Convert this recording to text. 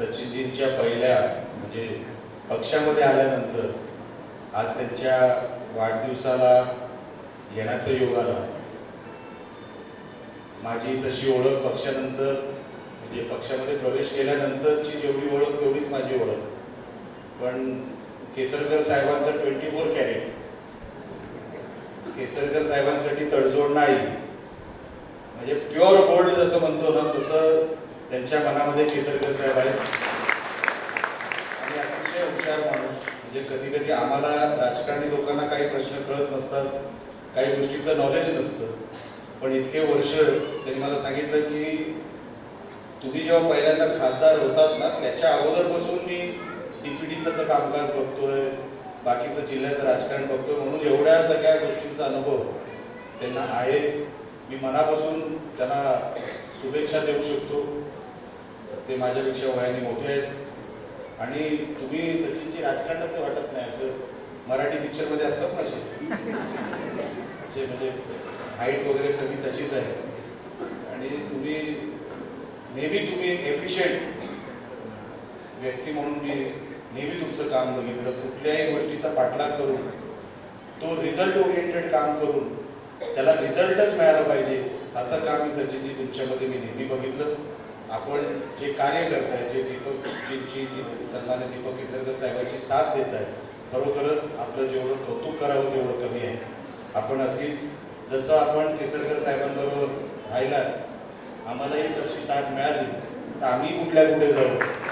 सचिनजींच्या पहिल्या म्हणजे पक्षामध्ये आल्यानंतर आज त्यांच्या वाढदिवसाला येण्याचा योग आला. माझी तशी ओळख पक्षानंतर म्हणजे पक्षामध्ये प्रवेश केल्यानंतरची जेवढी ओळख तेवढीच माझी ओळख. पण केसरकर साहेबांचा ट्वेंटी फोर कॅरेट. केसरकर साहेबांसाठी तडजोड नाही. म्हणजे प्युअर गोल्ड जसं म्हणतो ना तसं त्यांच्या मनामध्ये केसरकर साहेब आहेत. आणि अतिशय हुशार माणूस. म्हणजे कधी कधी आम्हाला राजकारणी लोकांना काही प्रश्न कळत नसतात काही गोष्टीचं नॉलेज नसतं. पण इतके वर्ष त्यांनी मला सांगितलं की तुम्ही जेव्हा पहिल्यांदा खासदार होतात ना त्याच्या अगोदरपासून मी डीपीडीचं कामकाज बघतोय बाकीचं जिल्ह्याचं राजकारण बघतोय म्हणून एवढ्या सगळ्या गोष्टींचा अनुभव त्यांना आहे. मी मनापासून त्यांना शुभेच्छा देऊ शकतो. ते माझ्यापेक्षा वयाने मोठे आहेत. आणि तुम्ही सचिनची राजकारणात वाटत नाही असं मराठी पिक्चरमध्ये असतात ना असे. असे म्हणजे हाईट वगैरे सगळी तशीच आहे. आणि तुम्ही नेहमी तुम्ही एफिशियंट व्यक्ती म्हणून मी नेहमी तुमचं काम बघितलं. कुठल्याही गोष्टीचा पाठलाग करून तो रिझल्ट ओरिएंटेड काम करून त्याला रिझल्टच मिळाला पाहिजे असं काम मी सचिनजी तुमच्यामध्ये मी नेहमी बघितलं. आपण जे कार्य करताय जे दीपकजींची जी सन्मान्य दीपक केसरकर साहेबांची साथ देत आहे खरोखरच आपलं जेवढं कौतुक करावं तेवढं कमी आहे. आपण अशीच जसं आपण केसरकर साहेबांबरोबर राहिला आम्हालाही तशी साथ मिळाली तर आम्ही कुठल्या कुठे जाऊ?